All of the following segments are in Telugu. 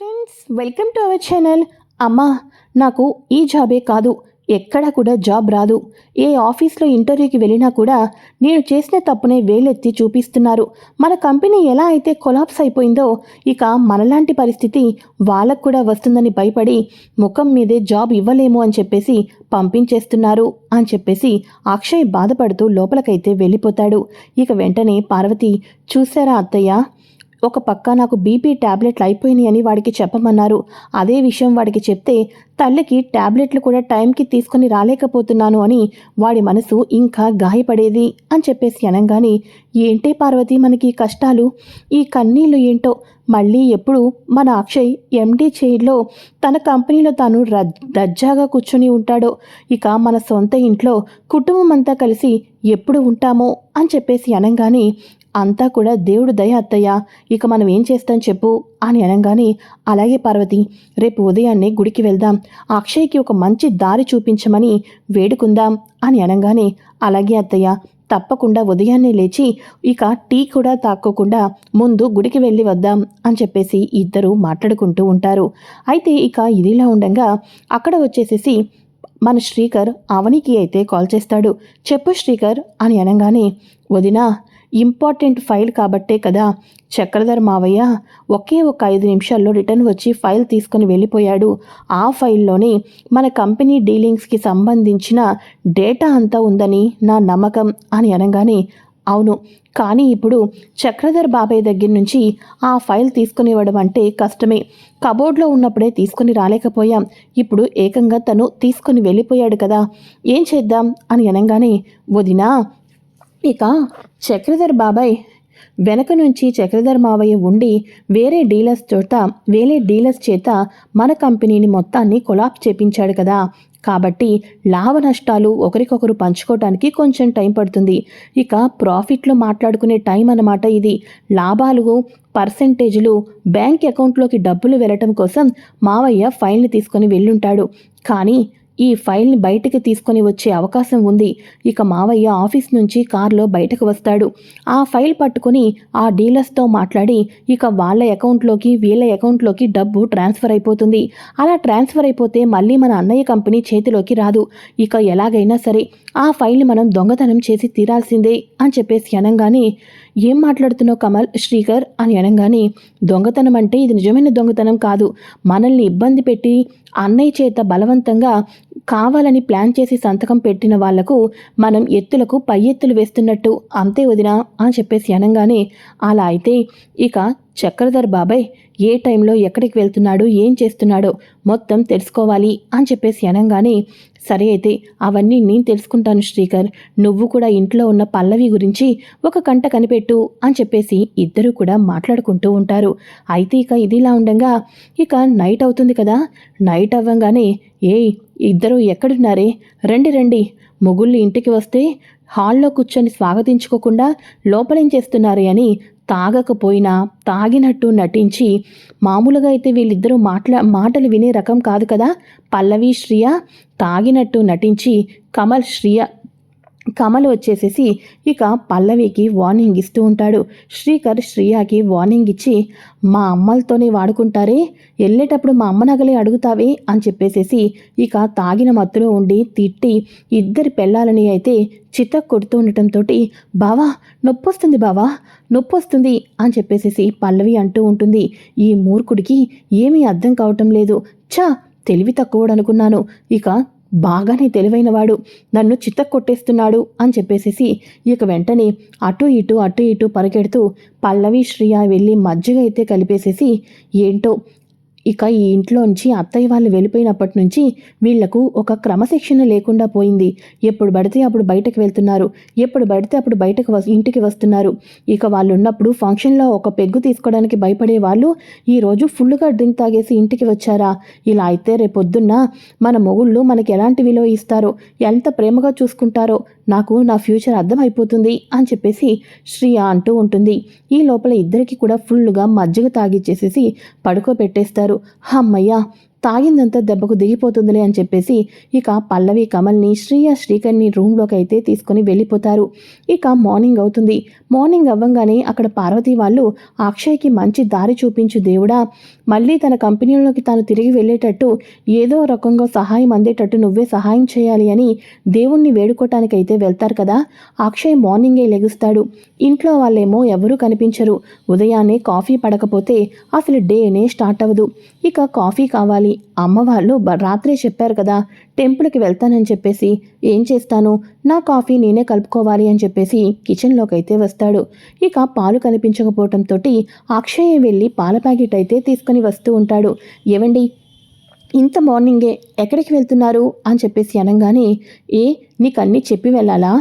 Friends welcome to our channel అమ్మా నాకు ఈ జాబే కాదు. ఎక్కడా కూడా జాబ్ రాదు. ఏ ఆఫీస్లో ఇంటర్వ్యూకి వెళ్ళినా కూడా నేను చేసిన తప్పునే వేలెత్తి చూపిస్తున్నారు. మన కంపెనీ ఎలా అయితే కొలాప్స్ అయిపోయిందో ఇక మనలాంటి పరిస్థితి వాళ్ళకు కూడా వస్తుందని భయపడి ముఖం మీదే జాబ్ ఇవ్వలేము అని చెప్పేసి పంపించేస్తున్నారు అని చెప్పేసి అక్షయ్ బాధపడుతూ లోపలికైతే వెళ్ళిపోతాడు. ఇక వెంటనే పార్వతి చూసారా అత్తయ్య? ఒక పక్క నాకు బీపీ ట్యాబ్లెట్లు అయిపోయినాయి అని వాడికి చెప్పమన్నారు. అదే విషయం వాడికి చెప్తే తల్లికి ట్యాబ్లెట్లు కూడా టైంకి తీసుకొని రాలేకపోతున్నాను అని వాడి మనసు ఇంకా గాయపడేది అని చెప్పేసి అనగానే ఏంటే పార్వతి మనకి కష్టాలు? ఈ కన్నీళ్ళు ఏంటో? మళ్ళీ ఎప్పుడు మన అక్షయ్ ఎండీ చైర్లో తన కంపెనీలో తాను రద్ కూర్చుని కూర్చొని ఉంటాడో ఇక మన సొంత ఇంట్లో కుటుంబం అంతా కలిసి ఎప్పుడు ఉంటామో అని చెప్పేసి అనగానే అంతా కూడా దేవుడు దయ అత్తయ్య. ఇక మనం ఏం చేస్తాం చెప్పు అని అనగానే అలాగే పార్వతి రేపు ఉదయాన్నే గుడికి వెళ్దాం. అక్షయ్కి ఒక మంచి దారి చూపించమని వేడుకుందాం అని అనగానే అలాగే అత్తయ్య తప్పకుండా ఉదయాన్నే లేచి ఇక టీ కూడా తాక్కోకుండా ముందు గుడికి వెళ్ళి వద్దాం అని చెప్పేసి ఇద్దరు మాట్లాడుకుంటూ ఉంటారు. అయితే ఇక ఇదిలా ఉండగా అక్కడ వచ్చేసేసి మన శ్రీకర్ అవనికి అయితే కాల్ చేస్తాడు. చెప్పు శ్రీకర్ అని అనగానే వదినా ఇంపార్టెంట్ ఫైల్ కాబట్టే కదా? చక్రధర్ మావయ్య ఒకే ఒక ఐదు నిమిషాల్లో రిటర్న్ వచ్చి ఫైల్ తీసుకొని వెళ్ళిపోయాడు. ఆ ఫైల్లోనే మన కంపెనీ డీలింగ్స్కి సంబంధించిన డేటా అంతా ఉందని నా నమ్మకం అని అనగానే అవును. కానీ ఇప్పుడు చక్రధర్ బాబాయ్ దగ్గర నుంచి ఆ ఫైల్ తీసుకుని ఇవ్వడం అంటే కష్టమే. కబోర్డ్లో ఉన్నప్పుడే తీసుకుని రాలేకపోయాం. ఇప్పుడు ఏకంగా తను తీసుకుని వెళ్ళిపోయాడు కదా. ఏం చేద్దాం? అని అనగానే వదినా ఇక చక్రధర్ బాబాయ్ వెనక నుంచి చక్రధర్ మావయ్య ఉండి వేరే డీలర్స్ చోట వేరే డీలర్స్ చేత మన కంపెనీని మొత్తాన్ని కొలాప్ చేపించాడు కదా. కాబట్టి లాభ నష్టాలు ఒకరికొకరు పంచుకోవటానికి కొంచెం టైం పడుతుంది. ఇక ప్రాఫిట్లో మాట్లాడుకునే టైం అన్నమాట ఇది. లాభాలు పర్సెంటేజ్లు బ్యాంక్ అకౌంట్లోకి డబ్బులు వెళ్ళటం కోసం మావయ్య ఫైల్ని తీసుకొని వెళ్ళుంటాడు. కానీ ఈ ఫైల్ని బయటికి తీసుకొని వచ్చే అవకాశం ఉంది. ఇక మావయ్య ఆఫీస్ నుంచి కారులో బయటకు వస్తాడు. ఆ ఫైల్ పట్టుకుని ఆ డీలర్స్తో మాట్లాడి ఇక వాళ్ళ అకౌంట్లోకి వీళ్ళ అకౌంట్లోకి డబ్బు ట్రాన్స్ఫర్ అయిపోతుంది. అలా ట్రాన్స్ఫర్ అయిపోతే మళ్ళీ మన అన్నయ్య కంపెనీ చేతిలోకి రాదు. ఇక ఎలాగైనా సరే ఆ ఫైల్ని మనం దొంగతనం చేసి తీరాల్సిందే అని చెప్పేసి అనగానే ఏం మాట్లాడుతున్నావు కమల్ శ్రీకర్? అని అనగానే దొంగతనం అంటే ఇది నిజమైన దొంగతనం కాదు. మనల్ని ఇబ్బంది పెట్టి అన్నయ్య చేత బలవంతంగా కావాలని ప్లాన్ చేసి సంతకం పెట్టిన వాళ్ళకు మనం ఎత్తులకు పై ఎత్తులు వేస్తున్నట్టు అంతే వదినా అని చెప్పేసి అనగానే అలా అయితే ఇక చక్రధర్ బాబాయ్ ఏ టైంలో ఎక్కడికి వెళ్తున్నాడు ఏం చేస్తున్నాడో మొత్తం తెలుసుకోవాలి అని చెప్పేసి అనగానే సరే అయితే అవన్నీ నేను తెలుసుకుంటాను శ్రీకర్. నువ్వు కూడా ఇంట్లో ఉన్న పల్లవి గురించి ఒక కంట కనిపెట్టు అని చెప్పేసి ఇద్దరూ కూడా మాట్లాడుకుంటూ ఉంటారు. అయితే ఇక ఇదిలా ఉండగా ఇక నైట్ అవుతుంది కదా. నైట్ అవ్వగానే ఏయ్ ఇద్దరు ఎక్కడున్నారే? రండి రండి. మొగుళ్ళు ఇంటికి వస్తే హాల్లో కూర్చొని స్వాగతించుకోకుండా లోపలేం చేస్తున్నారే అని తాగకపోయినా తాగినట్టు నటించి మామూలుగా అయితే వీళ్ళిద్దరూ మాట్లా మాటలు వినే రకం కాదు కదా? పల్లవి శ్రియ తాగినట్టు నటించి కమల్ శ్రియ కమల్ వచ్చేసేసి ఇక పల్లవికి వార్నింగ్ ఇస్తూ ఉంటాడు. శ్రీకర్ శ్రీయాకి వార్నింగ్ ఇచ్చి మా అమ్మలతోనే వాడుకుంటారే వెళ్ళేటప్పుడు మా అమ్మ నగలే అడుగుతావే అని చెప్పేసేసి ఇక తాగిన మత్తులో ఉండి తిట్టి ఇద్దరి పెళ్ళాలని అయితే చిత్త కొడుతూ ఉండటంతో బావా నొప్పొస్తుంది బావా నొప్పొస్తుంది అని చెప్పేసేసి పల్లవి అంటూ ఉంటుంది. ఈ మూర్ఖుడికి ఏమీ అర్థం కావటం లేదు. చా తెలివి తక్కువడనుకున్నాను. ఇక బాగానే తెలివైనవాడు. నన్ను చిత్త కొట్టేస్తున్నాడు అని చెప్పేసేసి ఇక వెంటనే అటు ఇటు అటు ఇటు పరిగెడుతూ పల్లవి శ్రియ వెళ్ళి మజ్జిగ అయితే కలిపేసేసి ఏంటో ఇక ఈ ఇంట్లోంచి అత్తయ్య వాళ్ళు వెళ్ళిపోయినప్పటి నుంచి వీళ్ళకు ఒక క్రమశిక్షణ లేకుండా పోయింది. ఎప్పుడు పడితే అప్పుడు బయటకు వెళ్తున్నారు. ఎప్పుడు పడితే అప్పుడు బయటకు ఇంటికి వస్తున్నారు. ఇక వాళ్ళు ఉన్నప్పుడు ఫంక్షన్లో ఒక పెగ్గు తీసుకోవడానికి భయపడే వాళ్ళు ఈరోజు ఫుల్గా డ్రింక్ తాగేసి ఇంటికి వచ్చారా? ఇలా అయితే రేపొద్దున్న మన మొగుళ్ళు మనకి ఎలాంటి విలువ ఇస్తారో ఎంత ప్రేమగా చూసుకుంటారో నాకు నా ఫ్యూచర్ అర్థమైపోతుంది అని చెప్పేసి శ్రీయ అంటూ ఉంటుంది. ఈ లోపల ఇద్దరికి కూడా ఫుల్గా మజ్జిగ తాగిచ్చేసేసి పడుకోబెట్టేస్తారు. అమ్మయ్యా తాగిందంతా దెబ్బకు దిగిపోతుందిలే అని చెప్పేసి ఇక పల్లవి కమల్ని శ్రీయ శ్రీకర్ని రూమ్లోకి అయితే తీసుకొని వెళ్ళిపోతారు. ఇక మార్నింగ్ అవుతుంది. మార్నింగ్ అవ్వంగానే అక్కడ పార్వతి వాళ్ళు అక్షయ్కి మంచి దారి చూపించు దేవుడా మళ్ళీ తన కంపెనీలోకి తాను తిరిగి వెళ్ళేటట్టు ఏదో రకంగా సహాయం అందేటట్టు నువ్వే సహాయం చేయాలి అని దేవుణ్ణి వేడుకోవటానికైతే వెళ్తారు కదా అక్షయ్ మార్నింగే లెగుస్తాడు. ఇంట్లో వాళ్ళేమో ఎవరూ కనిపించరు. ఉదయాన్నే కాఫీ పడకపోతే అసలు డేనే స్టార్ట్ అవ్వదు. ఇక కాఫీ కావాలి. అమ్మ వాళ్ళు రాత్రే చెప్పారు కదా టెంపుల్కి వెళ్తానని చెప్పేసి ఏం చేస్తాను? నా కాఫీ నేనే కలుపుకోవాలి అని చెప్పేసి కిచెన్లోకి అయితే వస్తాడు. ఇక పాలు కనిపించకపోవటంతో అక్షయ్ వెళ్ళి పాల ప్యాకెట్ అయితే తీసుకొని వస్తూ ఉంటాడు. ఏవండి ఇంత మార్నింగే ఎక్కడికి వెళ్తున్నారు? అని చెప్పేసి అనగానే ఏ నీకు అన్నీ చెప్పి వెళ్ళాలా?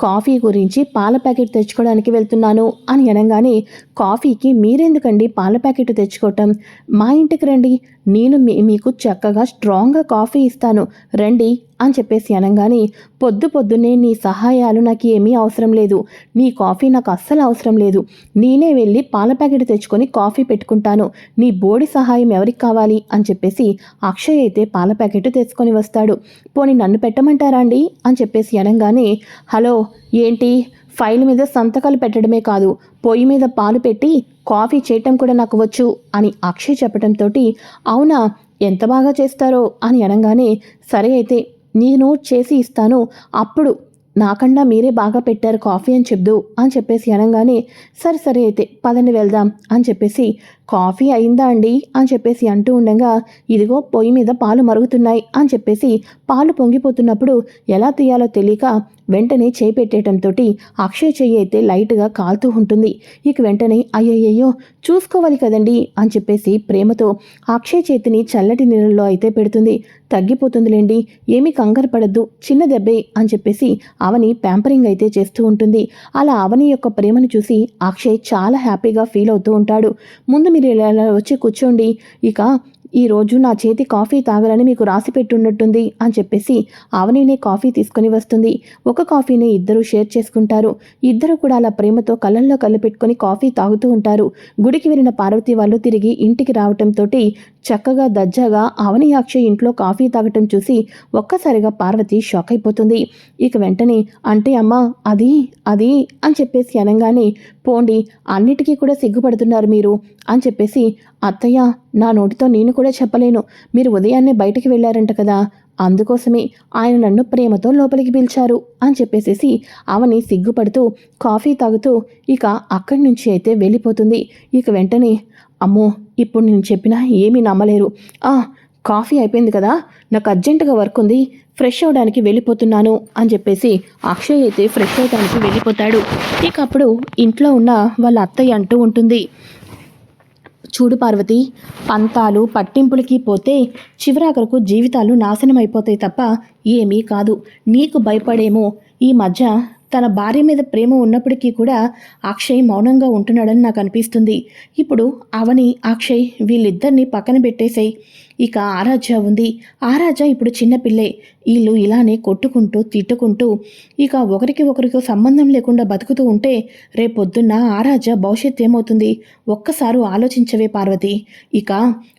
కాఫీ గురించి పాల ప్యాకెట్ తెచ్చుకోవడానికి వెళ్తున్నాను అని అనగానే కాఫీకి మీరెందుకండి పాల ప్యాకెట్ తెచ్చుకోవటం? మా ఇంటికి రండి. నేను మీ మీకు చక్కగా స్ట్రాంగ్గా కాఫీ ఇస్తాను. రండి. అని చెప్పేసి అనగానే పొద్దు పొద్దున్నే నీ సహాయాలు నాకు ఏమీ అవసరం లేదు. నీ కాఫీ నాకు అస్సలు అవసరం లేదు. నేనే వెళ్ళి పాల ప్యాకెట్ తెచ్చుకొని కాఫీ పెట్టుకుంటాను. నీ బోడి సహాయం ఎవరికి కావాలి? అని చెప్పేసి అక్షయ్ అయితే పాల ప్యాకెట్ తెచ్చుకొని వస్తాడు. పోనీ నన్ను పెట్టమంటారా అండి? అని చెప్పేసి అనగానే హలో ఏంటి? ఫైల్ మీద సంతకాలు పెట్టడమే కాదు. పొయ్యి మీద పాలు పెట్టి కాఫీ చేయటం కూడా నాకు వచ్చు అని అక్షయ్ చెప్పడంతో అవునా? ఎంత బాగా చేస్తారో? అని అనగానే సరే అయితే నేను చేసి ఇస్తాను. అప్పుడు నాకన్నా మీరే బాగా పెట్టారు కాఫీ అని చెప్దు అని చెప్పేసి అనగానే సరే సరే అయితే పదండి వెళ్దాం అని చెప్పేసి కాఫీ అయిందా అండి? అని చెప్పేసి అంటూ ఉండగా ఇదిగో పొయ్యి మీద పాలు మరుగుతున్నాయి అని చెప్పేసి పాలు పొంగిపోతున్నప్పుడు ఎలా తీయాలో తెలియక వెంటనే చేయి పెట్టేయటంతో అక్షయ్ చెయ్యి అయితే లైట్గా కాలుతూ ఉంటుంది. ఇక వెంటనే అయ్యయ్యో చూసుకోవాలి కదండి అని చెప్పేసి ప్రేమతో అక్షయ్ చేతిని చల్లటి నీళ్ళలో అయితే పెడుతుంది. తగ్గిపోతుందిలేండి ఏమీ కంగారు పడద్దు చిన్న దెబ్బే అని చెప్పేసి అవని ప్యాంపరింగ్ అయితే చేస్తూ ఉంటుంది. అలా అవని యొక్క ప్రేమను చూసి అక్షయ్ చాలా హ్యాపీగా ఫీల్ అవుతూ ఉంటాడు. ముందు మీరు ఇలా వచ్చి కూర్చోండి. ఇక ఈ రోజు నా చేతి కాఫీ తాగాలని మీకు రాసి పెట్టున్నట్టుంది అని చెప్పేసి అవనినే కాఫీ తీసుకొని వస్తుంది. ఒక కాఫీని ఇద్దరు షేర్ చేసుకుంటారు. ఇద్దరు కూడా అలా ప్రేమతో కళ్ళల్లో కళ్ళు పెట్టుకుని కాఫీ తాగుతూ ఉంటారు. గుడికి వెళ్ళిన పార్వతి వాళ్ళు తిరిగి ఇంటికి రావటంతో చక్కగా దజ్జాగా అవనియాక్ష ఇంట్లో కాఫీ తాగటం చూసి ఒక్కసారిగా పార్వతి షాక్ అయిపోతుంది. ఇక వెంటనే అంటే అమ్మా అది అది అని చెప్పేసి అనగానే పోండి అన్నిటికీ కూడా సిగ్గుపడుతున్నారు మీరు అని చెప్పేసి అత్తయ్య నా నోటితో నేను కూడా చెప్పలేను. మీరు ఉదయాన్నే బయటికి వెళ్ళారంట కదా అందుకోసమే ఆయన నన్ను ప్రేమతో లోపలికి పిలిచారు అని చెప్పేసేసి అవని సిగ్గుపడుతూ కాఫీ తాగుతూ ఇక అక్కడి నుంచి అయితే వెళ్ళిపోతుంది. ఇక వెంటనే అమ్మో ఇప్పుడు నేను చెప్పినా ఏమీ నమ్మలేరు. ఆ కాఫీ అయిపోయింది కదా నాకు అర్జెంటుగా వర్క్ ఉంది ఫ్రెష్ అవడానికి వెళ్ళిపోతున్నాను అని చెప్పేసి అక్షయ్ అయితే ఫ్రెష్ అవడానికి వెళ్ళిపోతాడు. ఇక అప్పుడు ఇంట్లో ఉన్న వాళ్ళ అత్తయ్య అంటూ ఉంటుంది చూడు పార్వతి పంతాలు పట్టింపులకి పోతే చివరాఖరకు జీవితాలు నాశనం అయిపోతాయి తప్ప ఏమీ కాదు. నీకు భయపడేమో. ఈ మధ్య తన భార్య మీద ప్రేమ ఉన్నప్పటికీ కూడా అక్షయ్ మౌనంగా ఉంటున్నాడని నాకు అనిపిస్తుంది. ఇప్పుడు అవని అక్షయ్ వీళ్ళిద్దరిని పక్కన పెట్టేశాయి ఇక ఆరాధ్య ఉంది. ఆరాధ్య ఇప్పుడు చిన్నపిల్లే వీళ్ళు ఇలానే కొట్టుకుంటూ తిట్టుకుంటూ ఇక ఒకరికి ఒకరికి సంబంధం లేకుండా బతుకుతూ ఉంటే రేపొద్దున్న ఆరాధ్య భవిష్యత్ ఏమవుతుంది? ఒక్కసారి ఆలోచించవే పార్వతి. ఇక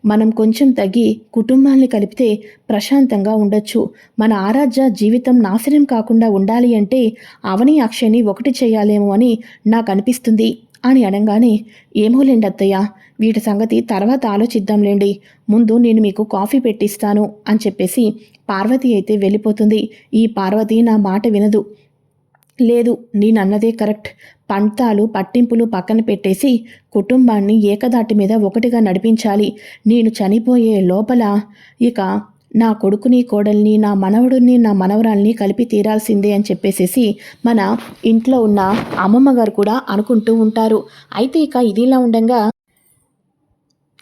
మనం కొంచెం తగ్గి కుటుంబాన్ని కలిపితే ప్రశాంతంగా ఉండొచ్చు. మన ఆరాధ్య జీవితం నాశనం కాకుండా ఉండాలి అంటే అవని అక్షయ్ని ఒకటి చేయాలేమో అని నాకు అనిపిస్తుంది. అని అనగానే ఏమోలేండి అత్తయ్య వీటి సంగతి తర్వాత ఆలోచిద్దాంలేండి. ముందు నేను మీకు కాఫీ పెట్టిస్తాను అని చెప్పేసి పార్వతి అయితే వెళ్ళిపోతుంది. ఈ పార్వతి నా మాట వినదు. లేదు నేనన్నదే కరెక్ట్. పంతాలు పట్టింపులు పక్కన పెట్టేసి కుటుంబాన్ని ఏకదాటి మీద ఒకటిగా నడిపించాలి. నేను చనిపోయే లోపల ఇక నా కొడుకుని కోడల్ని నా మనవడుని నా మనవరాల్ని కలిపి తీరాల్సిందే అని చెప్పేసేసి మన ఇంట్లో ఉన్న అమ్మమ్మ గారు కూడా అనుకుంటూ ఉంటారు. అయితే ఇక ఇదిలా ఉండగా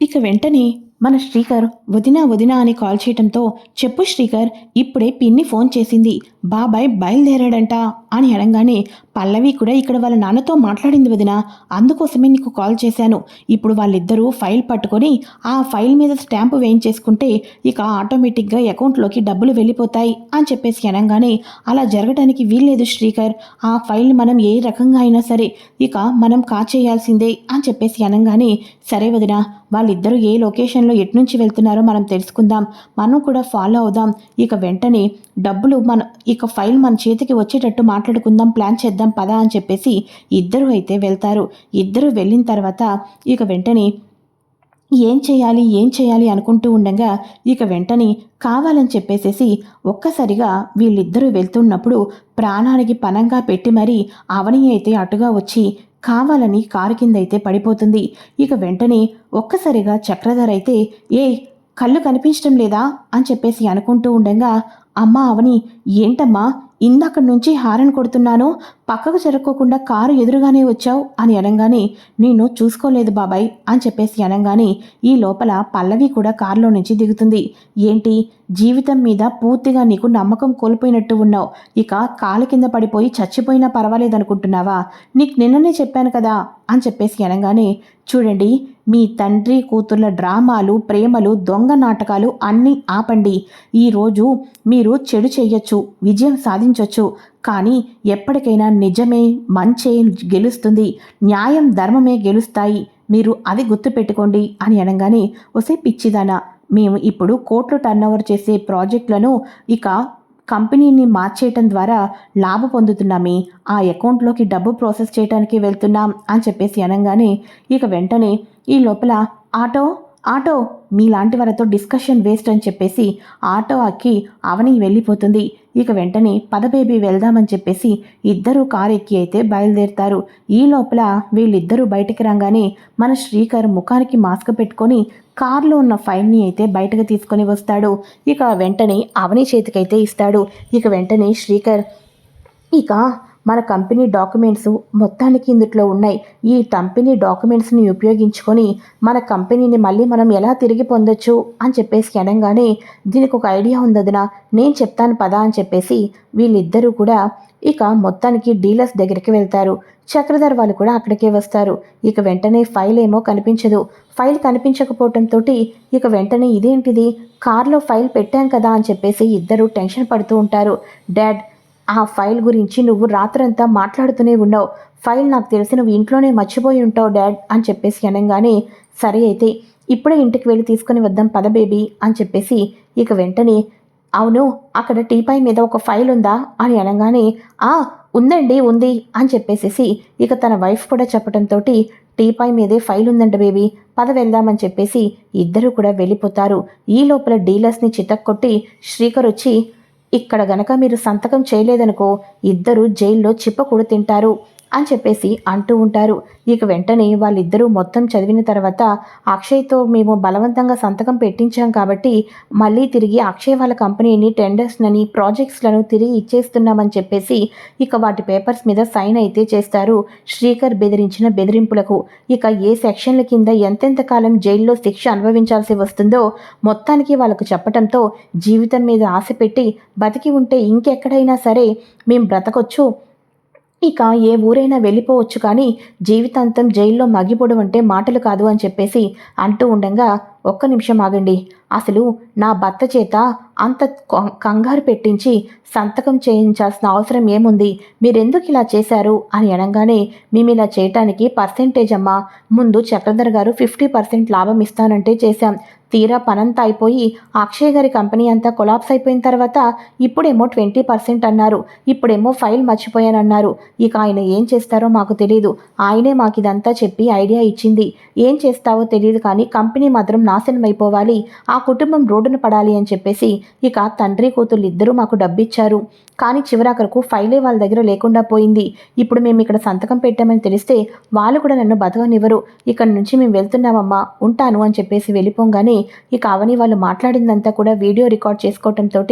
ఇక వెంటనే మన శ్రీకర్ వదినా వదినా అని కాల్ చేయటంతో చెప్పు శ్రీకర్ ఇప్పుడే పిన్ని ఫోన్ చేసింది. బాబాయ్ బయలుదేరాడంట. అని అనగానే పల్లవి కూడా ఇక్కడ వాళ్ళ నాన్నతో మాట్లాడింది వదిన. అందుకోసమే నీకు కాల్ చేశాను. ఇప్పుడు వాళ్ళిద్దరూ ఫైల్ పట్టుకొని ఆ ఫైల్ మీద స్టాంపు వేయించేసుకుంటే ఇక ఆటోమేటిక్గా అకౌంట్లోకి డబ్బులు వెళ్ళిపోతాయి అని చెప్పేసి అనగానే అలా జరగడానికి వీల్లేదు శ్రీకర్. ఆ ఫైల్ని మనం ఏ రకంగా అయినా సరే ఇక మనం కాచేయాల్సిందే అని చెప్పేసి అనగానే సరే వదిన వాళ్ళిద్దరూ ఏ లొకేషన్లో ఎట్నుంచి వెళ్తున్నారో మనం తెలుసుకుందాం. మనం కూడా ఫాలో అవుదాం. ఇక వెంటనే డబ్బులు మన ఇక ఫైల్ మన చేతికి వచ్చేటట్టు మాట్లాడుకుందాం ప్లాన్ చేద్దాం పదా అని చెప్పేసి ఇద్దరు అయితే వెళ్తారు. ఇద్దరు వెళ్ళిన తర్వాత ఇక వెంటనే ఏం చేయాలి ఏం చేయాలి అనుకుంటూ ఉండగా ఇక వెంటనే కావాలని చెప్పేసేసి ఒక్కసారిగా వీళ్ళిద్దరూ వెళ్తున్నప్పుడు ప్రాణానికి పనంగా పెట్టి మరీ అవని అయితే అటుగా వచ్చి కావాలని కారు కింద అయితే పడిపోతుంది. ఇక వెంటనే ఒక్కసారిగా చక్రధర్ అయితే ఏ కళ్ళు కనిపించడం లేదా? అని చెప్పేసి అనుకుంటూ ఉండగా అమ్మా అవని ఏంటమ్మా ఇందాక నుంచి హారన్ కొడుతున్నాను పక్కకు చెరుక్కోకుండా కారు ఎదురుగానే వచ్చావు అని అనగానే నేను చూసుకోలేదు బాబాయ్ అని చెప్పేసి అనగానే ఈ లోపల పల్లవి కూడా కారులో నుంచి దిగుతుంది. ఏంటి జీవితం మీద పూర్తిగా నీకు నమ్మకం కోల్పోయినట్టు ఉన్నావు ఇక కాలు కింద పడిపోయి చచ్చిపోయినా పర్వాలేదనుకుంటున్నావా? నీకు నిన్ననే చెప్పాను కదా అని చెప్పేసి అనగానే చూడండి మీ తండ్రి కూతుర్ల డ్రామాలు ప్రేమలు దొంగ నాటకాలు అన్నీ ఆపండి. ఈరోజు మీరు చెడు చేయొచ్చు విజయం సాధించవచ్చు కానీ ఎప్పటికైనా నిజమే మంచే గెలుస్తుంది. న్యాయం ధర్మమే గెలుస్తాయి. మీరు అది గుర్తుపెట్టుకోండి అని అనగానే ఒసే పిచ్చిదానా మేము ఇప్పుడు కోట్లు టర్నోవర్ చేసే ప్రాజెక్టులను ఇక కంపెనీని మార్చేయటం ద్వారా లాభ పొందుతున్నామే. ఆ అకౌంట్లోకి డబ్బు ప్రాసెస్ చేయడానికి వెళ్తున్నాం అని చెప్పేసి అనగానే ఇక వెంటనే ఈ లోపల ఆటో ఆటో మీలాంటి వారితో డిస్కషన్ వేస్ట్ అని చెప్పేసి ఆటో అక్కి అవని వెళ్ళిపోతుంది. ఇక వెంటనే పద బేబీ వెళ్దామని చెప్పేసి ఇద్దరు కారు ఎక్కి అయితే బయలుదేరుతారు. ఈ లోపల వీళ్ళిద్దరూ బయటికి రాగానే మన శ్రీకర్ ముఖానికి మాస్క్ పెట్టుకొని కారులో ఉన్న ఫైల్ని అయితే బయటకు తీసుకొని వస్తాడు. ఇక వెంటనే అవని చేతికైతే ఇస్తాడు. ఇక వెంటనే శ్రీకర్ ఇక మన కంపెనీ డాక్యుమెంట్స్ మొత్తానికి ఇందులో ఉన్నాయి. ఈ కంపెనీ డాక్యుమెంట్స్ని ఉపయోగించుకొని మన కంపెనీని మళ్ళీ మనం ఎలా తిరిగి పొందొచ్చు అని చెప్పేసి అనగానే దీనికి ఒక ఐడియా ఉందదినా నేను చెప్తాను పదా అని చెప్పేసి వీళ్ళిద్దరూ కూడా ఇక మొత్తానికి డీలర్స్ దగ్గరికి వెళ్తారు. చక్రధర్ వాళ్ళు కూడా అక్కడికే వస్తారు. ఇక వెంటనే ఫైల్ ఏమో కనిపించదు. ఫైల్ కనిపించకపోవటంతో ఇక వెంటనే ఇదేంటిది? కార్లో ఫైల్ పెట్టాం కదా అని చెప్పేసి ఇద్దరు టెన్షన్ పడుతూ ఉంటారు. డాడ్ ఆ ఫైల్ గురించి నువ్వు రాత్రంతా మాట్లాడుతూనే ఉన్నావు. ఫైల్ నాకు తెలిసి నువ్వు ఇంట్లోనే మర్చిపోయి ఉంటావు డాడ్ అని చెప్పేసి అనగానే సరే అయితే ఇప్పుడే ఇంటికి వెళ్ళి తీసుకుని వద్దాం పద బేబీ అని చెప్పేసి ఇక వెంటనే అవును అక్కడ టీపాయ్ మీద ఒక ఫైల్ ఉందా అని అనగానే ఆ ఉందండి ఉంది అని చెప్పేసేసి ఇక తన వైఫ్ కూడా చెప్పడంతో టీపాయ్ మీదే ఫైల్ ఉందంట బేబీ పద వెళ్దామని చెప్పేసి ఇద్దరు కూడా వెళ్ళిపోతారు. ఈ లోపల డీలర్స్ని చితక్కొట్టి శ్రీకర్ వచ్చి ఇక్కడ గనక మీరు సంతకం చేయలేదనుకో ఇద్దరు జైల్లో చిప్పకూడు తింటారు. అని చెప్పేసి అంటూ ఉంటారు. ఇక వెంటనే వాళ్ళిద్దరూ మొత్తం చదివిన తర్వాత అక్షయ్తో మేము బలవంతంగా సంతకం పెట్టించాం కాబట్టి మళ్ళీ తిరిగి అక్షయ్ వాళ్ళ కంపెనీని టెండర్స్లని ప్రాజెక్ట్స్లను తిరిగి ఇచ్చేస్తున్నామని చెప్పేసి ఇక వాటి పేపర్స్ మీద సైన్ అయితే చేస్తారు. శ్రీకర్ బెదిరించిన బెదిరింపులకు ఇక ఏ సెక్షన్ల కింద ఎంతెంత కాలం జైల్లో శిక్ష అనుభవించాల్సి వస్తుందో మొత్తానికి వాళ్ళకు చెప్పడంతో జీవితం మీద ఆశ పెట్టి బతికి ఉంటే ఇంకెక్కడైనా సరే మేం బ్రతకొచ్చు. ఇక ఏ ఊరైనా వెళ్ళిపోవచ్చు కానీ జీవితాంతం జైల్లో మగ్గిపోవడం అంటే మాటలు కాదు అని చెప్పేసి అంటూ ఉండగా ఒక్క నిమిషం ఆగండి. అసలు నా భర్త చేత అంత కంగారు పెట్టించి సంతకం చేయించాల్సిన అవసరం ఏముంది? మీరెందుకు ఇలా చేశారు? అని అనగానే మేము ఇలా చేయటానికి పర్సెంటేజ్ అమ్మా. ముందు చక్రధర్ గారు ఫిఫ్టీ పర్సెంట్ లాభం ఇస్తానంటే చేశాం. తీరా పనంతా అయిపోయి అక్షయ్ గారి కంపెనీ అంతా కొలాప్స్ అయిపోయిన తర్వాత ఇప్పుడేమో ట్వంటీ పర్సెంట్ అన్నారు. ఇప్పుడేమో ఫైల్ మర్చిపోయానన్నారు. ఇక ఆయన ఏం చేస్తారో మాకు తెలియదు ఆయనే మాకు ఇదంతా చెప్పి ఐడియా ఇచ్చింది. ఏం చేస్తావో తెలియదు కానీ కంపెనీ మాత్రం నాశనం అయిపోవాలి ఆ కుటుంబం రోడ్డున పడాలి అని చెప్పేసి ఇక తండ్రి కూతురు ఇద్దరూ మాకు డబ్బిచ్చారు. కానీ చివరాఖరకు ఫైలే వాళ్ళ దగ్గర లేకుండా పోయింది. ఇప్పుడు మేము ఇక్కడ సంతకం పెట్టామని తెలిస్తే వాళ్ళు కూడా నన్ను బతకనివ్వరు. ఇక్కడ నుంచి మేము వెళ్తున్నామమ్మా ఉంటాను అని చెప్పేసి వెళ్ళిపోగానే ఇక అవని వాళ్ళు మాట్లాడిందంతా కూడా వీడియో రికార్డ్ చేసుకోవటంతో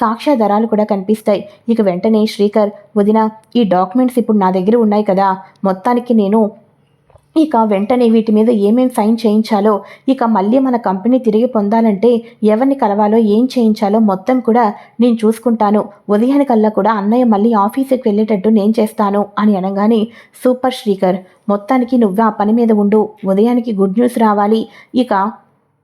సాక్ష్యాధారాలు కూడా కనిపిస్తాయి. ఇక వెంటనే శ్రీకర్ వదిన ఈ డాక్యుమెంట్స్ ఇప్పుడు నా దగ్గర ఉన్నాయి కదా. మొత్తానికి నేను ఇక వెంటనే వీటి మీద ఏమేం సైన్ చేయించాలో ఇక మళ్ళీ మన కంపెనీ తిరిగి పొందాలంటే ఎవరిని కలవాలో ఏం చేయించాలో మొత్తం కూడా నేను చూసుకుంటాను. ఉదయానికల్లా కూడా అన్నయ్య మళ్ళీ ఆఫీస్కి వెళ్ళేటట్టు నేను చేస్తాను అని అనగానే సూపర్ శ్రీకర్ మొత్తానికి నువ్వు ఆ పని మీద ఉండు. ఉదయానికి గుడ్ న్యూస్ రావాలి. ఇక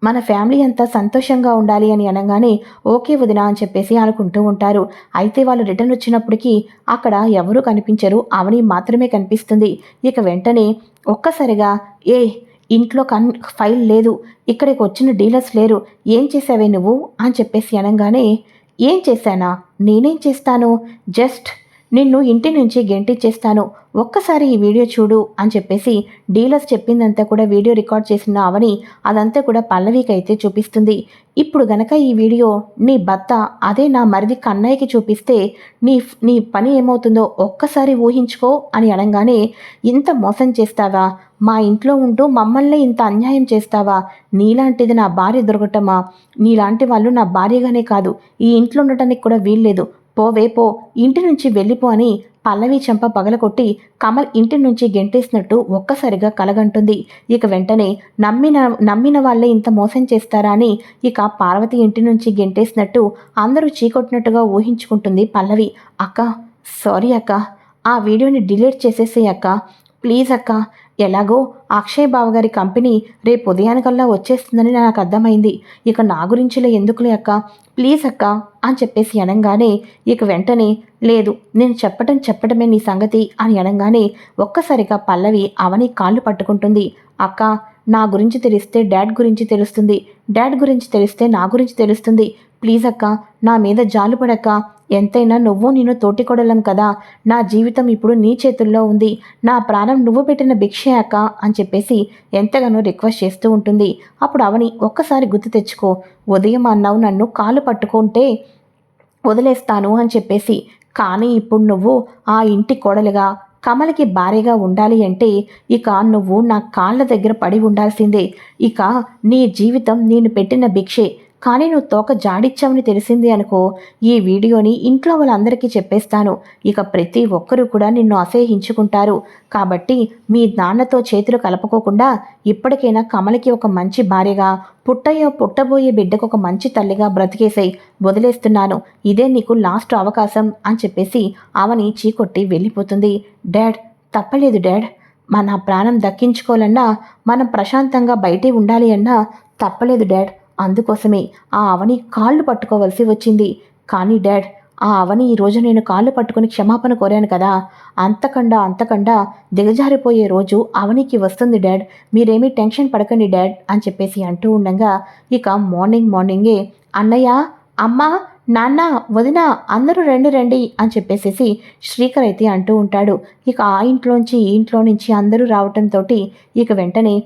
మన ఫ్యామిలీ అంతా సంతోషంగా ఉండాలి అని అనగానే ఓకే వదినా అని చెప్పేసి అనుకుంటూ ఉంటారు. అయితే వాళ్ళు రిటర్న్ వచ్చినప్పటికీ అక్కడ ఎవరూ కనిపించరు. అవని మాత్రమే కనిపిస్తుంది. ఇక వెంటనే ఒక్కసారిగా ఏ ఇంట్లో కన్ ఫైల్ లేదు. ఇక్కడికి వచ్చిన డీలర్స్ లేరు. ఏం చేసావే నువ్వు? అని చెప్పేసి అనగానే ఏం చేశానా? నేనేం చేస్తాను? జస్ట్ నిన్ను ఇంటి నుంచి గెంటిచ్చేస్తాను ఒక్కసారి ఈ వీడియో చూడు అని చెప్పేసి డీలర్స్ చెప్పిందంతా కూడా వీడియో రికార్డ్ చేసిన అవని అదంతా కూడా పల్లవికి అయితే చూపిస్తుంది. ఇప్పుడు గనక ఈ వీడియో నీ భర్త అదే నా మరిది కన్నయ్యకి చూపిస్తే నీ నీ పని ఏమవుతుందో ఒక్కసారి ఊహించుకో అని అనగానే ఇంత మోసం చేస్తావా? మా ఇంట్లో ఉంటూ మమ్మల్ని ఇంత అన్యాయం చేస్తావా? నీలాంటిది నా భార్య దొరకటమా? నీలాంటి వాళ్ళు నా భార్యగానే కాదు. ఈ ఇంట్లో ఉండటానికి కూడా వీల్లేదు. పోవే పో ఇంటి నుంచి వెళ్ళిపో అని పల్లవి చెంప పగలకొట్టి కమల్ ఇంటి నుంచి గెంటేసినట్టు ఒక్కసారిగా కలగంటుంది. ఇక వెంటనే నమ్మిన నమ్మిన వాళ్ళే ఇంత మోసం చేస్తారా అని ఇక పార్వతి ఇంటి నుంచి గెంటేసినట్టు అందరూ చీకొట్టినట్టుగా ఊహించుకుంటుంది పల్లవి. అక్క సారీ అక్క ఆ వీడియోని డిలీట్ చేసేసే అక్క. ప్లీజ్ అక్క ఎలాగో అక్షయ్ బావ గారి కంపెనీ రేపు ఉదయానికల్లా వచ్చేస్తుందని నాకు అర్థమైంది. ఇక నా గురించిలే ఎందుకులే అక్క? ప్లీజ్ అక్క అని చెప్పేసి అనగానే ఇక వెంటనే లేదు నేను చెప్పటం చెప్పటమే నీ సంగతి అని అనగానే ఒక్కసారిగా పల్లవి అవని కాళ్ళు పట్టుకుంటుంది. అక్క నా గురించి తెలిస్తే డాడ్ గురించి తెలుస్తుంది. డాడ్ గురించి తెలిస్తే నా గురించి తెలుస్తుంది. ప్లీజ్ అక్క నా మీద జాలుపడక్క. ఎంతైనా నువ్వు నేను తోటికొడలం కదా. నా జీవితం ఇప్పుడు నీ చేతుల్లో ఉంది. నా ప్రాణం నువ్వు పెట్టిన భిక్షే అక్క అని చెప్పేసి ఎంతగానో రిక్వెస్ట్ చేస్తూ ఉంటుంది. అప్పుడు అవని ఒక్కసారి గుర్తు తెచ్చుకో. ఉదయం అన్నావు నన్ను కాలు పట్టుకుంటే వదిలేస్తాను అని చెప్పేసి. కానీ ఇప్పుడు నువ్వు ఆ ఇంటి కోడలుగా కమలకి భారీగా ఉండాలి అంటే ఇక నువ్వు నా కాళ్ళ దగ్గర పడి ఉండాల్సిందే. ఇక నీ జీవితం నేను పెట్టిన భిక్షే. కానీ నువ్వు తోక జాడిచ్చావని తెలిసింది అనుకో ఈ వీడియోని ఇంట్లో వాళ్ళందరికీ చెప్పేస్తాను. ఇక ప్రతి ఒక్కరూ కూడా నిన్ను అసహించుకుంటారు కాబట్టి మీ నాన్నతో చేతులు కలపకోకుండా ఇప్పటికైనా కమలకి ఒక మంచి భార్యగా పుట్టయ్యో పుట్టబోయే బిడ్డకు ఒక మంచి తల్లిగా బ్రతికేసాయి వదిలేస్తున్నాను. ఇదే నీకు లాస్ట్ అవకాశం అని చెప్పేసి అవని చీకొట్టి వెళ్ళిపోతుంది. డాడ్ తప్పలేదు డాడ్. మన ప్రాణం దక్కించుకోవాలన్నా మనం ప్రశాంతంగా బయటే ఉండాలి అన్నా తప్పలేదు డాడ్. అందుకోసమే ఆ అవని కాళ్ళు పట్టుకోవలసి వచ్చింది. కానీ డాడ్ ఆ అవని ఈరోజు నేను కాళ్ళు పట్టుకుని క్షమాపణ కోరాను కదా. అంతకండా అంతకండా దిగజారిపోయే రోజు అవనికి వస్తుంది డాడ్. మీరేమీ టెన్షన్ పడకండి డాడ్ అని చెప్పేసి అంటూ ఉండగా ఇక మార్నింగ్ మార్నింగే అన్నయ్య అమ్మ నాన్న వదిన అందరూ రండి రండి అని చెప్పేసేసి శ్రీకర్ అయితే అంటూ ఉంటాడు. ఇక ఆ ఇంట్లోంచి ఈ ఇంట్లో నుంచి అందరూ రావటంతో ఇక వెంటనే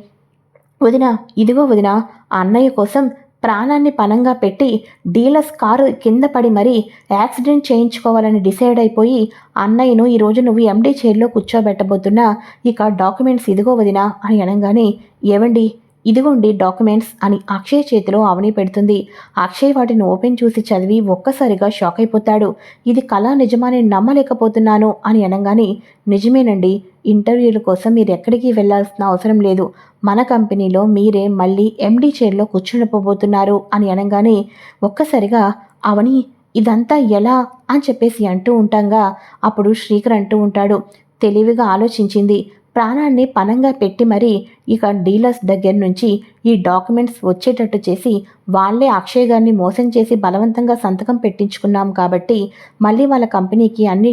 వదిన ఇదిగో వదిన అన్నయ్య కోసం ప్రాణాన్ని పనంగా పెట్టి డీలర్స్ కారు కింద పడి మరీ యాక్సిడెంట్ చేయించుకోవాలని డిసైడ్ అయిపోయి అన్నయ్యను ఈరోజు నువ్వు ఎండీ చైర్లో కూర్చోబెట్టబోతున్నా ఇక డాక్యుమెంట్స్ ఇదిగో వదినా అని అనగానే ఏవండి ఇదిగోండి డాక్యుమెంట్స్ అని అక్షయ్ చేతిలో అవని పెడుతుంది. అక్షయ్ వాటిని ఓపెన్ చూసి చదివి ఒక్కసారిగా షాక్ అయిపోతాడు. ఇది కళ నిజమాని నమ్మలేకపోతున్నాను అని అనగానే నిజమేనండి ఇంటర్వ్యూల కోసం మీరు ఎక్కడికి వెళ్ళాల్సిన అవసరం లేదు. మన కంపెనీలో మీరే మళ్ళీ ఎండీ చైర్లో కూర్చుండిపోబోతున్నారు అని అనగానే ఒక్కసారిగా అవని ఇదంతా ఎలా? అని చెప్పేసి అంటూ ఉంటాంగా. అప్పుడు శ్రీకర్ అంటూ ఉంటాడు తెలివిగా ఆలోచించింది ప్రాణాన్ని పనంగా పెట్టి మరీ ఇక డీలర్స్ దగ్గర నుంచి ఈ డాక్యుమెంట్స్ వచ్చేటట్టు చేసి వాళ్ళే అక్షయ్ గారిని మోసం చేసి బలవంతంగా సంతకం పెట్టించుకున్నాం కాబట్టి మళ్ళీ వాళ్ళ కంపెనీకి అన్ని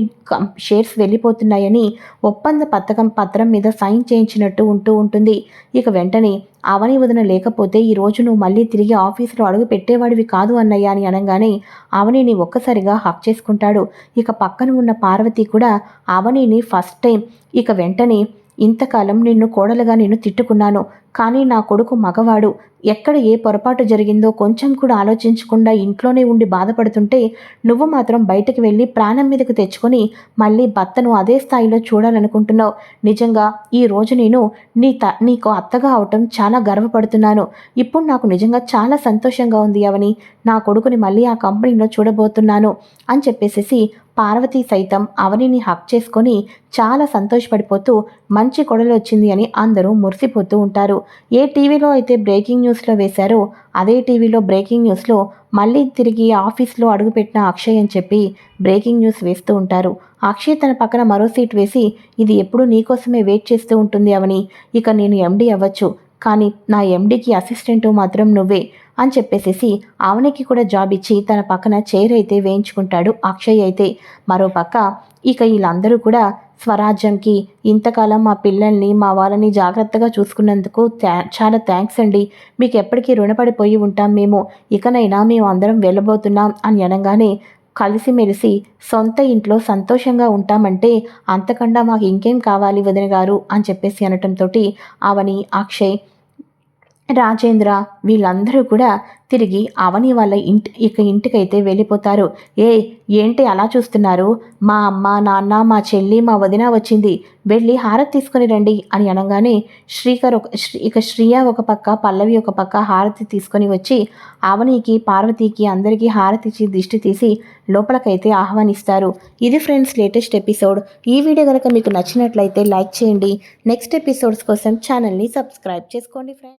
షేర్స్ వెళ్ళిపోతున్నాయని ఒప్పంద పథకం పత్రం మీద సైన్ చేయించినట్టు ఉంటూ ఉంటుంది. ఇక వెంటనే అవని వదిన లేకపోతే ఈ రోజు నువ్వు మళ్ళీ తిరిగి ఆఫీసులో అడుగు పెట్టేవాడివి కాదు అన్నయ్య అని అనగానే అవనిని ఒక్కసారిగా హక్ చేసుకుంటాడు. ఇక పక్కన ఉన్న పార్వతి కూడా అవనిని ఫస్ట్ టైం. ఇక వెంటనే ఇంతకాలం నిన్ను కోడలుగా నేను తిట్టుకున్నాను కానీ నా కొడుకు మగవాడు. ఎక్కడ ఏ పొరపాటు జరిగిందో కొంచెం కూడా ఆలోచించకుండా ఇంట్లోనే ఉండి బాధపడుతుంటే నువ్వు మాత్రం బయటకు వెళ్ళి ప్రాణం మీదకు తెచ్చుకొని మళ్ళీ భర్తను అదే స్థాయిలో చూడాలనుకుంటున్నావు. నిజంగా ఈ రోజు నేను నీ త నీకు అత్తగా అవటం చాలా గర్వపడుతున్నాను. ఇప్పుడు నాకు నిజంగా చాలా సంతోషంగా ఉంది అవని నా కొడుకుని మళ్ళీ ఆ కంపెనీలో చూడబోతున్నాను అని చెప్పేసేసి పార్వతి సైతం అవనిని హక్ చేసుకొని చాలా సంతోషపడిపోతూ మంచి కొడలు వచ్చింది అని అందరూ మురిసిపోతూ ఉంటారు. ఏ టీవీలో అయితే బ్రేకింగ్ న్యూస్లో వేశారో అదే టీవీలో బ్రేకింగ్ న్యూస్లో మళ్ళీ తిరిగి ఆఫీస్లో అడుగుపెట్టిన అక్షయ్ అని చెప్పి బ్రేకింగ్ న్యూస్ వేస్తూ ఉంటారు. అక్షయ్ తన పక్కన మరో సీట్ వేసి ఇది ఎప్పుడు నీకోసమే వెయిట్ చేస్తూ ఉంటుంది అవని ఇక నేను ఎండీ అవ్వచ్చు. కానీ నా ఎండీకి అసిస్టెంటు మాత్రం నువ్వే. అని చెప్పేసేసి ఆవనకి కూడా జాబ్ ఇచ్చి తన పక్కన చైర్ అయితే వేయించుకుంటాడు అక్షయ్ అయితే. మరోపక్క ఇక వీళ్ళందరూ కూడా స్వరాజ్యంకి ఇంతకాలం మా పిల్లల్ని మా వాళ్ళని జాగ్రత్తగా చూసుకున్నందుకు చాలా థ్యాంక్స్ అండి. మీకు ఎప్పటికీ రుణపడిపోయి ఉంటాం మేము. ఇకనైనా మేము అందరం వెళ్ళబోతున్నాం అని అనగానే కలిసిమెలిసి సొంత ఇంట్లో సంతోషంగా ఉంటామంటే అంతకన్నా మాకు ఇంకేం కావాలి వదిన గారు అని చెప్పేసి అనటంతో ఆవని అక్షయ్ రాజేంద్ర వీళ్ళందరూ కూడా తిరిగి అవని వాళ్ళ ఇంటి ఇక ఇంటికైతే వెళ్ళిపోతారు. ఏ ఏంటి అలా చూస్తున్నారు? మా అమ్మ నాన్న మా చెల్లి మా వదిన వచ్చింది. వెళ్ళి హారతి తీసుకొని రండి అని అనగానే శ్రీకర్ ఒక శ్రీ- ఇక శ్రీయ ఒక పక్క పల్లవి ఒక పక్క హారతి తీసుకొని వచ్చి అవనికి పార్వతికి అందరికీ హారతి ఇచ్చి దిష్టి తీసి లోపలకైతే ఆహ్వానిస్తారు. ఇది ఫ్రెండ్స్ లేటెస్ట్ ఎపిసోడ్. ఈ వీడియో కనుక మీకు నచ్చినట్లయితే లైక్ చేయండి. నెక్స్ట్ ఎపిసోడ్స్ కోసం ఛానల్ని సబ్స్క్రైబ్ చేసుకోండి ఫ్రెండ్స్.